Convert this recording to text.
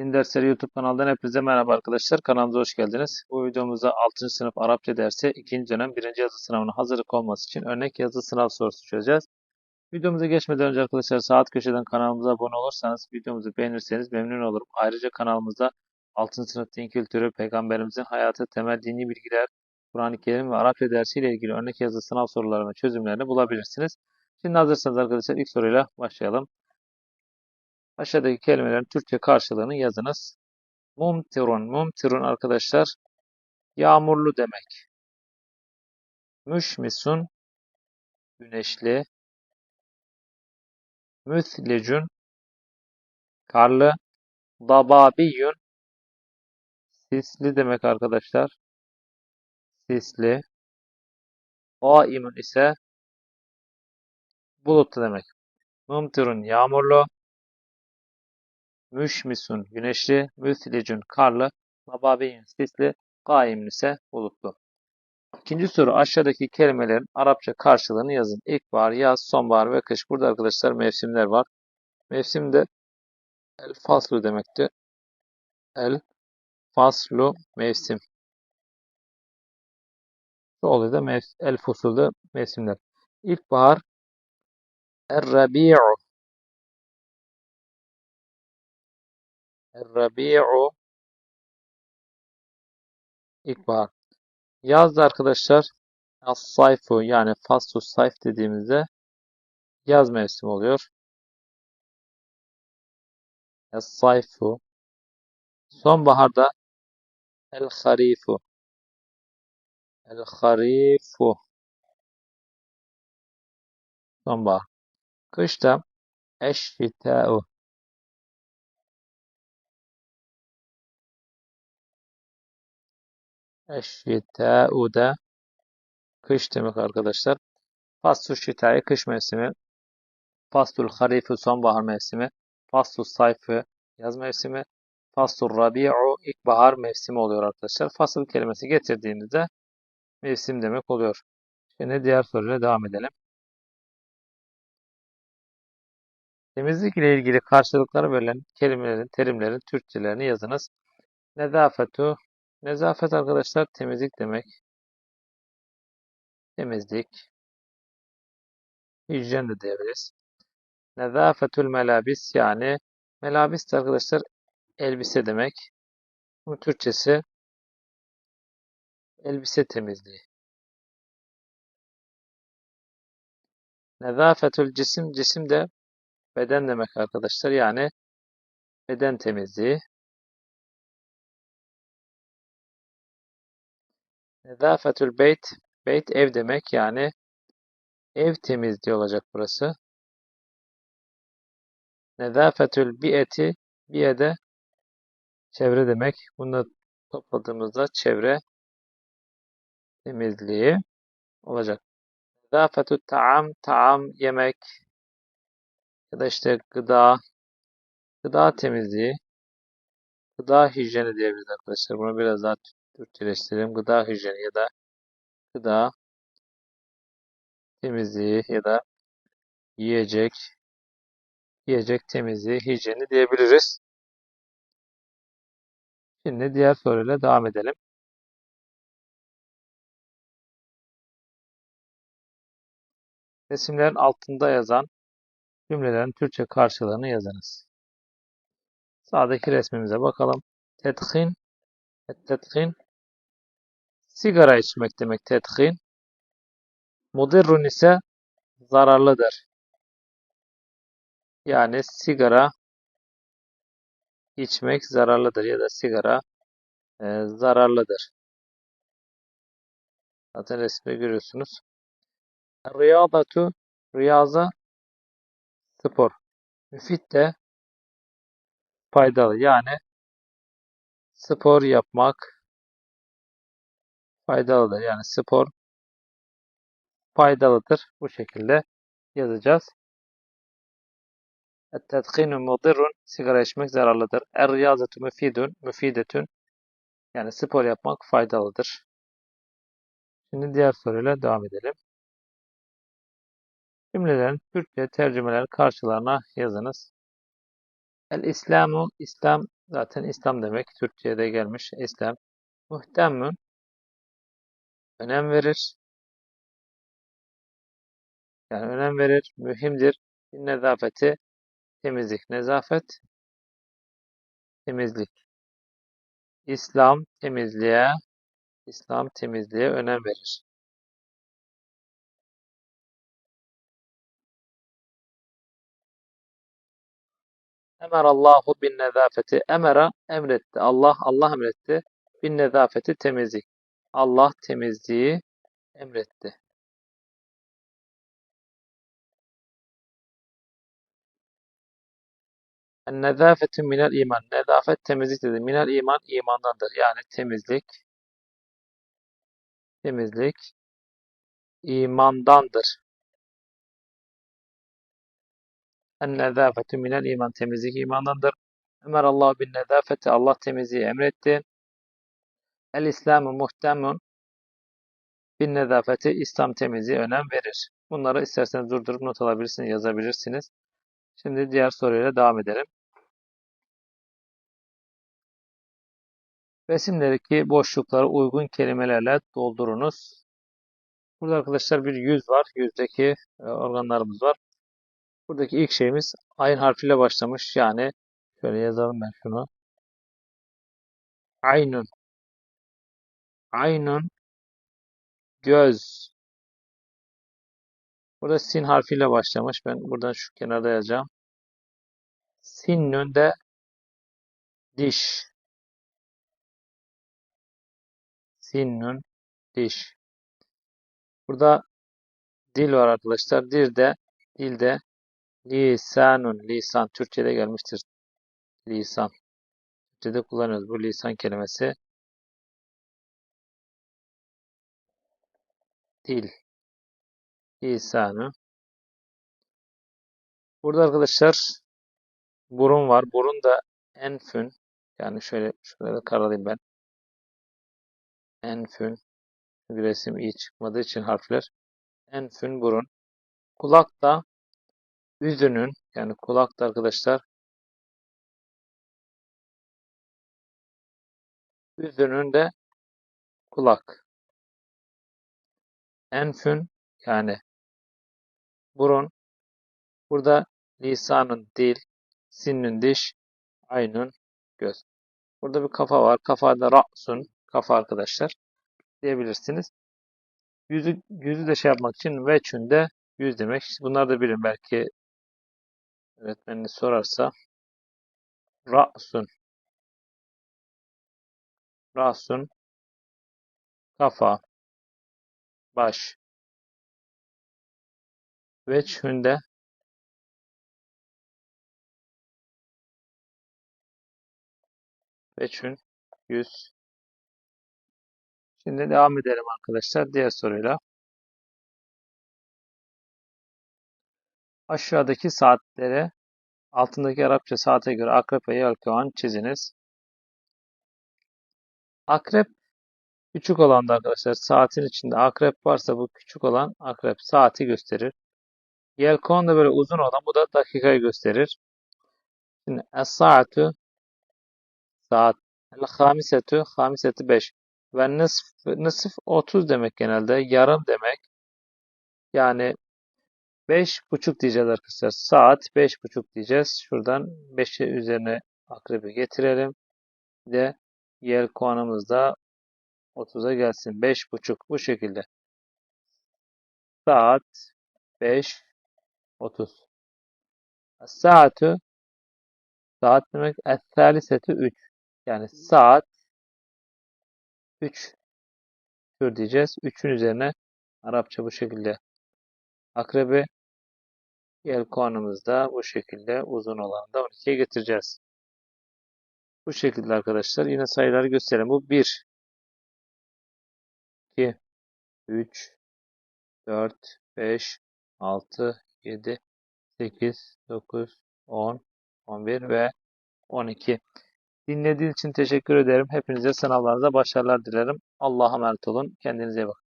Din Dersleri YouTube kanalından hepinize merhaba arkadaşlar. Kanalımıza hoş geldiniz. Bu videomuzda 6. sınıf Arapça dersi 2. dönem 1. yazı sınavına hazırlık olması için örnek yazı sınav sorusu çözeceğiz. Videomuza geçmeden önce arkadaşlar saat köşeden kanalımıza abone olursanız videomuzu beğenirseniz memnun olurum. Ayrıca kanalımızda 6. sınıf din kültürü, peygamberimizin hayatı, temel dini bilgiler, Kur'an-ı Kerim ve Arapça dersiyle ilgili örnek yazı sınav sorularının çözümlerini bulabilirsiniz. Şimdi hazırsanız arkadaşlar ilk soruyla başlayalım. Aşağıdaki kelimelerin Türkçe karşılığını yazınız. Mumtirun. Mumtirun arkadaşlar yağmurlu demek. Müşmisun güneşli. Müthlicun karlı. Dababiyun sisli demek arkadaşlar. Sisli. Gaimun ise bulutlu demek. Mumtirun yağmurlu. Müşmisun güneşli, müthlicun karlı, mababiyun sisli, gaimun ise bulutlu. İkinci soru aşağıdaki kelimelerin Arapça karşılığını yazın. İlkbahar, yaz, sonbahar ve kış. Burada arkadaşlar mevsimler var. Mevsimde el faslu demekti. El faslu mevsim. Şu oluyor da mev el fusulda mevsimler. İlkbahar er-rabi'u Er-Rabi'u ilkbahar. Yazda arkadaşlar As-Sayfu yani Faslu Sayf dediğimizde yaz mevsimi oluyor. Es-Sayfu. Sonbaharda El-Harifu. El-Harifu. Sonbahar. Kışta Eş-Şita'u. Eşşitâ'u da kış demek arkadaşlar. Faslu şitayı kış mevsimi. Faslul harifu sonbahar mevsimi. Faslu sayfı yaz mevsimi. Faslul rabi'u ilkbahar mevsimi oluyor arkadaşlar. Fasıl kelimesi getirdiğinizde mevsim demek oluyor. Şimdi diğer soruyla devam edelim. Temizlik ile ilgili karşılıkları verilen kelimelerin, terimlerin Türkçelerini yazınız. Nezafetu Nezafet arkadaşlar temizlik demek. Temizlik. Hijyen de diyebiliriz. Nezafetül melabis yani melabis de arkadaşlar elbise demek. Bu Türkçesi elbise temizliği. Nezafetül cisim cisim de beden demek arkadaşlar. Yani beden temizliği. Nezafetül beyt, beyt ev demek yani ev temizliği olacak burası. Nezafetül bi'eti, bi'ede çevre demek. Bunu da topladığımızda çevre temizliği olacak. Nezafetü taam, taam yemek ya da işte gıda, gıda temizliği, gıda hijyeni diyebiliriz arkadaşlar. Bunu biraz daha Türkçeleştirelim. Gıda hijyeni ya da gıda temizliği ya da yiyecek yiyecek temizliği, hijyeni diyebiliriz. Şimdi diğer soruyla devam edelim. Resimlerin altında yazan cümlelerin Türkçe karşılığını yazınız. Sağdaki resmimize bakalım. Tedhin, tedhin Sigara içmek demek tedhin. Mudirrun ise zararlıdır. Yani sigara içmek zararlıdır ya da sigara e, zararlıdır. Zaten resmi görüyorsunuz. Riyadatu riyaza spor. Müfit de faydalı. Yani spor yapmak faydalıdır. Yani spor faydalıdır. Bu şekilde yazacağız. Et-tedkinu mudirrun sigara içmek zararlıdır. Er-riyazetu müfidun müfidetun yani spor yapmak faydalıdır. Şimdi diğer soruyla devam edelim. Cümlelerin Türkçe tercümeler karşılarına yazınız. El İslamu, İslam zaten İslam demek. Türkçe'ye de gelmiş. İslam. Muhtemmun, önem verir. Yani önem verir, mühimdir. Nezafeti, temizlik. Nezafet, temizlik. İslam temizliğe, İslam temizliğe önem verir. Emerallahu bin nezafeti. Emera emretti. Allah Allah emretti. Bin nezafeti temizlik. Allah temizliği emretti. En nezafetu minel iman. Nezafet temizlik dedi. Minel iman imandandır. Yani temizlik. Temizlik imandandır. En nezafetu minel iman. Temizlik imandandır. Emerallahu bin nezafeti. Allah temizliği emretti. El İslamu muhtemun bin nezafeti. İslam temizliği önem verir. Bunları isterseniz durdurup not alabilirsiniz, yazabilirsiniz. Şimdi diğer soruyla devam edelim. Resimlerdeki boşlukları uygun kelimelerle doldurunuz. Burada arkadaşlar bir yüz var. Yüzdeki e, organlarımız var. Buradaki ilk şeyimiz ayın harfiyle başlamış. Yani şöyle yazalım ben şunu. Aynun. Aynun. Göz. Burada sin harfiyle başlamış. Ben buradan şu kenarda yazacağım. Sinnün de diş. Sinnün diş. Burada dil var arkadaşlar. Dil de dilde lisanun lisan Türkçe'de gelmiştir. Lisan. Türkçe'de kullanıyoruz bu lisan kelimesi. Dil. Lisanı. Burada arkadaşlar burun var. Burun da enfün. Yani şöyle şöyle karalayayım ben. Enfün. Bir resim iyi çıkmadığı için harfler. Enfün burun. Kulak da üzünün yani kulak da arkadaşlar üzünün de kulak. Enfün yani burun. Burada lisanın dil, sinnün diş, aynun göz. Burada bir kafa var. Kafada ra'sun kafa arkadaşlar diyebilirsiniz. Yüzü, yüzü de şey yapmak için veçünde yüz demek. Bunlar da bilin belki öğretmeniniz sorarsa. Ra'sun. Ra'sun. Kafa. Baş. Veçhünde Veçhün yüz. Şimdi devam edelim arkadaşlar diğer soruyla. Aşağıdaki saatlere altındaki Arapça saate göre akrep ve yelkovan çiziniz. Akrep küçük olanda arkadaşlar saatin içinde akrep varsa bu küçük olan akrep saati gösterir. Yelkovan da böyle uzun olan bu da dakikayı gösterir. Şimdi es-saatu saat el-hamisetu hamisetu 5 ve nısf nısf 30 demek genelde yarım demek. Yani Beş buçuk diyeceğiz arkadaşlar. Saat beş buçuk diyeceğiz. Şuradan 5'e üzerine akrebi getirelim. Bir de yelkovanımız da 30'a gelsin. Beş buçuk bu şekilde. Saat 5 30. Saatü saat demek es-salisetu 3. Yani saat 3 tür diyeceğiz. 3'ün üzerine Arapça bu şekilde akrebi Yelkovanımızı da bu şekilde uzun olanı da 12'ye getireceğiz. Bu şekilde arkadaşlar yine sayıları gösterelim. Bu 1, 2, 3, 4, 5, 6, 7, 8, 9, 10, 11 ve 12. Dinlediğiniz için teşekkür ederim. Hepinize sınavlarınızda başarılar dilerim. Allah'a emanet olun. Kendinize iyi bakın.